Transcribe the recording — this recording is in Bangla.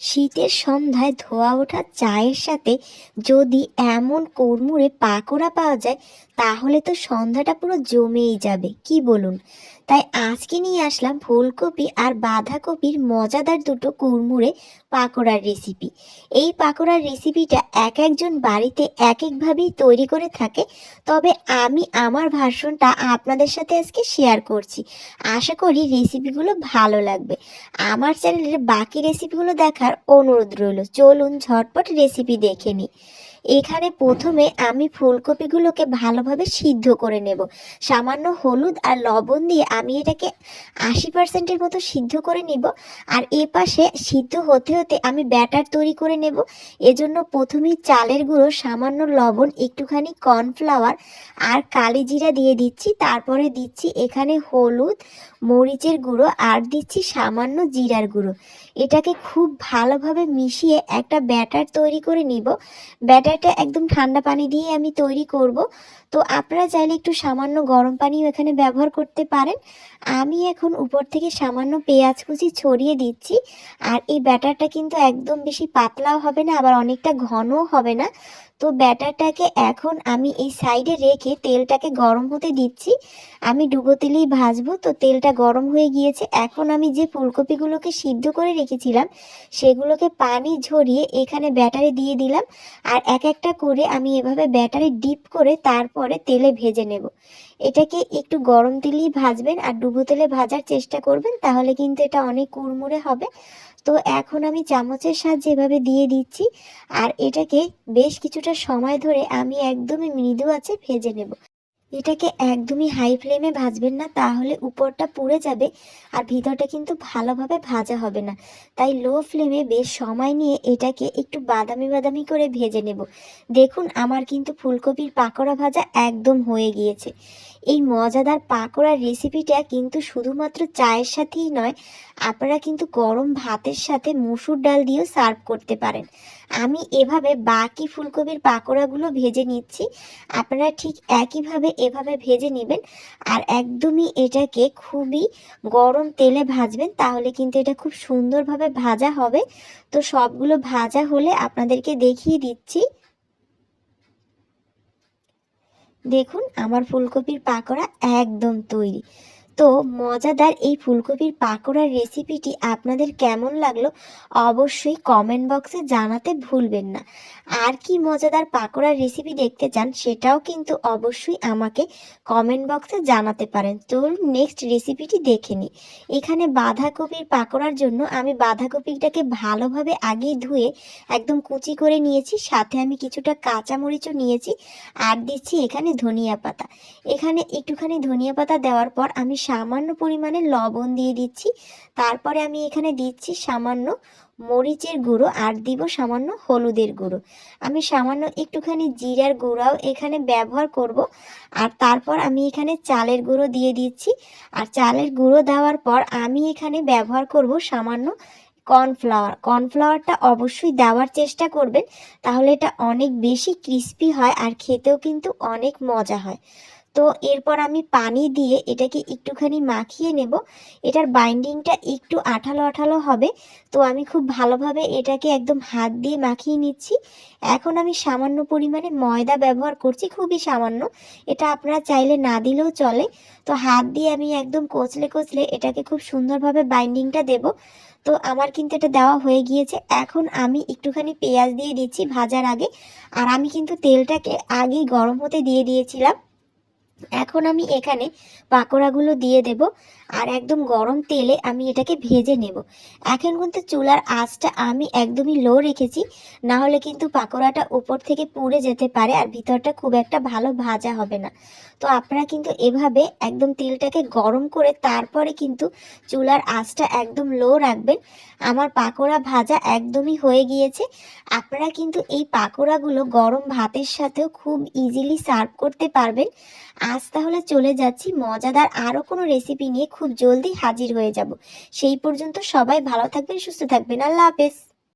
শীতের সন্ধ্যায় ধোয়া ওঠা চায়ের সাথে যদি এমন কুড়মুড়ে পাকোড়া পাওয়া যায়, তাহলে তো সন্ধ্যাটা পুরো জমেই যাবে। কি বলুন? তাই আজকে নিয়ে আসলাম ফুলকপি আর বাঁধাকপির মজাদার দুটো কুড়মুড়ে পাকোড়ার রেসিপি। এই পাকোড়ার রেসিপিটা এক একজন বাড়িতে এক একভাবেই তৈরি করে থাকে। তবে আমি আমার ভার্সনটা আপনাদের সাথে আজকে শেয়ার করছি। আশা করি রেসিপিগুলো ভালো লাগবে। আমার চ্যানেলের বাকি রেসিপিগুলো দেখার অনুরোধ রইল। চলুন ঝটপট রেসিপি দেখে নিই। এখানে প্রথমে আমি ফুলকপিগুলোকে ভালোভাবে সিদ্ধ করে নেব। সামান্য হলুদ আর লবণ দিয়ে আমি এটাকে আশি পার্সেন্টের মতো সিদ্ধ করে নিব। আর এ পাশে সিদ্ধ হতে হতে আমি ব্যাটার তৈরি করে নেব। এজন্য প্রথমেই চালের গুঁড়ো, সামান্য লবণ, একটুখানি কর্নফ্লাওয়ার আর কালি জিরা দিয়ে দিচ্ছি। তারপরে দিচ্ছি এখানে হলুদ, মরিচের গুঁড়ো আর দিচ্ছি সামান্য জিরার গুঁড়ো। এটাকে খুব ভালোভাবে মিশিয়ে একটা ব্যাটার তৈরি করে নিব। ব্যাটারটা একদম ঠান্ডা পানি দিয়ে আমি তৈরি করব। তো আপনারা চাইলে একটু সামান্য গরম পানিও এখানে ব্যবহার করতে পারেন। আমি এখন উপর থেকে সামান্য পেঁয়াজ কুচি ছড়িয়ে দিচ্ছি। আর এই ব্যাটারটা কিন্তু একদম বেশি পাতলাও হবে না, আবার অনেকটা ঘনও হবে না। তো ব্যাটারটাকে এখন আমি এই সাইডে রেখে তেলটাকে গরম হতে দিচ্ছি। আমি ডুবো তেলেই ভাজবো, তো তেলটা গরম হয়ে গিয়েছে। এখন আমি যে ফুলকপিগুলোকে সিদ্ধ করে রেখেছিলাম, সেগুলোকে পানি ঝরিয়ে এখানে ব্যাটারে দিয়ে দিলাম। আর এক একটা করে আমি এভাবে ব্যাটারে ডিপ করে তারপরে তেলে ভেজে নেব। এটাকে একটু গরম তেলেই ভাজবেন আর ডুবো তেলে ভাজার চেষ্টা করবেন, তাহলে কিন্তু এটা অনেক কুড়মুড়ে হবে। তো এখন আমি চামচের সাহায্যে এভাবে দিয়ে দিচ্ছি আর এটাকে বেশ কিছুটা সময় ধরে আমি একদমই মৃদু আছে ভেজে নেব। এটাকে একদমই হাই ফ্লেমে ভাজবেন না, তাহলে উপরটা পুড়ে যাবে আর ভিতরটা কিন্তু ভালোভাবে ভাজা হবে না। তাই লো ফ্লেমে বেশ সময় নিয়ে এটাকে একটু বাদামি বাদামি করে ভেজে নেব। দেখুন আমার কিন্তু ফুলকপির পাকোড়া ভাজা একদম হয়ে গিয়েছে। এই মজাদার পাকোড়ার রেসিপিটা কিন্তু শুধুমাত্র চায়ের সাথেই নয়, আপনারা কিন্তু গরম ভাতের সাথে মুসুর ডাল দিয়েও সার্ভ করতে পারেন। আমি এভাবে বাকি ফুলকপির পাকোড়াগুলো ভেজে নিচ্ছি। আপনারা ঠিক একইভাবে এভাবে ভেজে নেবেন। আর একদমই এটাকে খুবই গরম তেলে ভাজবেন, তাহলে কিন্তু এটা খুব সুন্দরভাবে ভাজা হবে। তো সবগুলো ভাজা হলে আপনাদেরকে দেখিয়ে দিচ্ছি। দেখুন, আমার ফুলকপির পাকোড়া একদম তৈরি। তো মজাদার এই ফুলকপির পাকোড়ার রেসিপিটি আপনাদের কেমন লাগল অবশ্যই কমেন্ট বক্সে জানাতে ভুলবেন না। আর কি মজাদার পাকোড়ার রেসিপি দেখতে চান সেটাও কিন্তু অবশ্যই আমাকে কমেন্ট বক্সে জানাতে পারেন। তো নেক্সট রেসিপিটি দেখে নিই। এখানে বাঁধাকপির পাকোড়ার জন্য আমি বাঁধাকপিটাকে ভালোভাবে আগেই ধুয়ে একদম কুচি করে নিয়েছি, সাথে আমি কিছুটা কাঁচামরিচও নিয়েছি, আর দিচ্ছি এখানে ধনিয়া পাতা। এখানে একটুখানি ধনিয়া পাতা দেওয়ার পর আমি সামান্য পরিমাণে লবণ দিয়ে দিচ্ছি। তারপরে আমি এখানে দিচ্ছি সামান্য মরিচের গুঁড়ো আর দিব সামান্য হলুদের গুঁড়ো। আমি সামান্য একটুখানি জিরার গুঁড়াও এখানে ব্যবহার করব। আর তারপর আমি এখানে চালের গুঁড়ো দিয়ে দিচ্ছি। আর চালের গুঁড়ো দেওয়ার পর আমি এখানে ব্যবহার করব সামান্য কর্নফ্লাওয়ার। কর্নফ্লাওয়ারটা অবশ্যই দেওয়ার চেষ্টা করবেন। তাহলে এটা অনেক বেশি ক্রিস্পি হয় আর খেতেও কিন্তু অনেক মজা হয়। তো এরপর আমি পানি দিয়ে এটাকে একটুখানি মাখিয়ে নেব। এটার বাইন্ডিংটা একটু আঠালো আঠালো হবে। তো আমি খুব ভালোভাবে এটাকে একদম হাত দিয়ে মাখিয়ে নিচ্ছি। এখন আমি সামান্য পরিমাণে ময়দা ব্যবহার করছি, খুবই সামান্য। এটা আপনারা চাইলে না দিলেও চলে। তো হাত দিয়ে আমি একদম কচলে কচলে এটাকে খুব সুন্দরভাবে বাইন্ডিংটা দেব। তো আমার কিন্তু এটা দেওয়া হয়ে গিয়েছে। এখন আমি একটুখানি পেঁয়াজ দিয়ে দিচ্ছি ভাজার আগে। আর আমি কিন্তু তেলটাকে আগেই গরম হতে দিয়ে দিয়েছিলাম। এখন আমি এখানে পাকোড়াগুলো দিয়ে দেব আর একদম গরম তেলে আমি এটাকে ভেজে নেব। এখন কিন্তু চুলার আঁচটা আমি একদমই লো রেখেছি না হলে কিন্তু পাকোড়াটা উপর থেকে পুড়ে যেতে পারে আর ভিতরটা খুব একটা ভালো ভাজা হবে না। তো আপনারা কিন্তু এভাবে একদম তেলটাকে গরম করে তারপরে কিন্তু চুলার আঁচটা একদম লো রাখবেন। আমার পাকোড়া ভাজা একদমই হয়ে গিয়েছে। আপনারা কিন্তু এই পাকোড়াগুলো গরম ভাতের সাথেও খুব ইজিলি সার্ভ করতে পারবেন। আজ তাহলে চলে যাচ্ছি। মজাদার আরও কোনো রেসিপি নিয়ে খুব জলদি হাজির হয়ে যাব। সেই পর্যন্ত সবাই ভালো থাকবেন, সুস্থ থাকবেন। আল্লাহ হাফেজ।